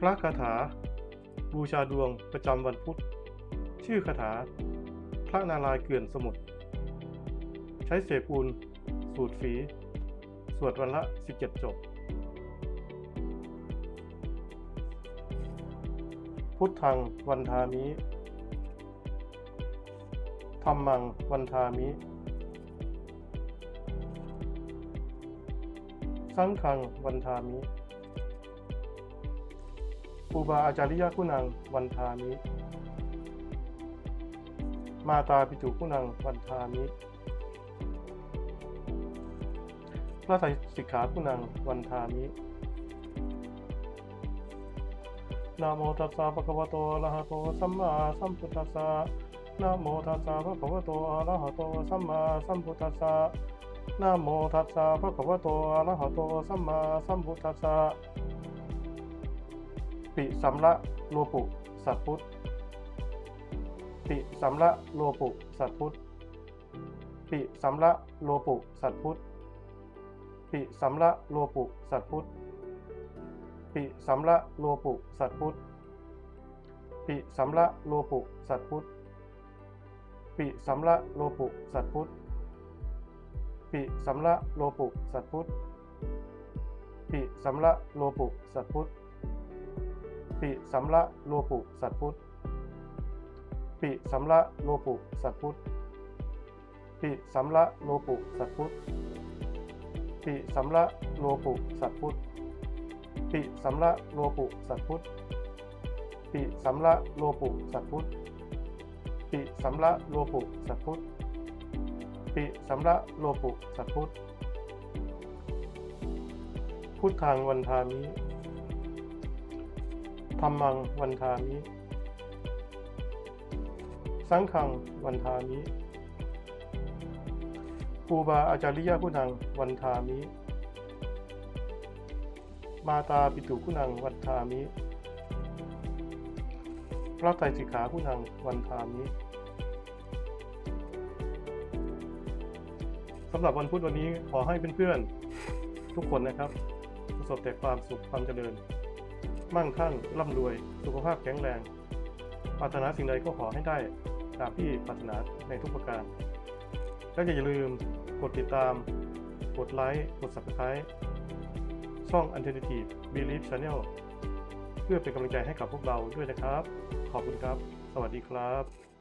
พระคาถา บูชาดวงประจำวันพุธ ชื่อคาถา พระนารายเกลื่อนสมุทรใช้เศษปูน สูตรฝี สวดวันละ 17 จบ พุทธังวันทามิธรรมังวันทามิ สังฆังวันทามิ รูบาอาจาริยคุณังวันทามิ มาตาปิจุคุณังวันทามิ พระไตรสิกขาคุณังวันทามินะโมตัสสะภะคะวะโตอะระหะโตสัมมาสัมพุทธัสสะนะโมตัสสะภะคะวะโตอะระหะโตสัมมาสัมพุทธัสสะนะโมตัสสะภะคะวะโตอะระหะโตสัมมาสัมพุทธัสสะ ปิสัมละโลปุสัตพุทธปิสัมละโลปุสัตพุทธปิสัมละโลปุสัตพุทธปิสัมละโลปุสัตพุทธปิสัมละโลปุสัตพุทธปิสัมละโลปุสัตพุทธปิสัมละโลปุสัตพุทธปิสัมละโลปุสัตพุทธปิสัมละโลปุสัตพุทธ ปิสัมละโลปุสัตพุทธปิสัมละโลปุสัตพุทธปิสัมละโลปุสัตพุทธปิสัมละโลปุสัตพุทธปิสัมละโลปุสัตพุทธปิสัมละโลปุสัตพุทธปิสัมละโลปุสัตพุทธปิสัมละโลปุสัตพุทธพุทธังวันทามิ ธรรมังวันทามิ สังฆังวันทามิครูบาอาจาริยคุณังวันทามิ มาตาปิตุคุณังวันทามิ พระไตรสิกขาคุณังวันทามิสำหรับวันพุธวันนี้ขอให้เพื่อนๆทุกคนนะครับ ประสบแต่ความสุขความเจริญ มั่งคั่งร่ำรวย สุขภาพแข็งแรง ปรารถนาสิ่งใดก็ขอให้ได้ตามที่ปรารถนาในทุกประการ และอย่าลืมกดติดตาม กดไลค์ กด subscribe ช่อง Alternative Belief Channel เพื่อเป็นกำลังใจให้กับพวกเราด้วยนะครับ ขอบคุณครับ สวัสดีครับ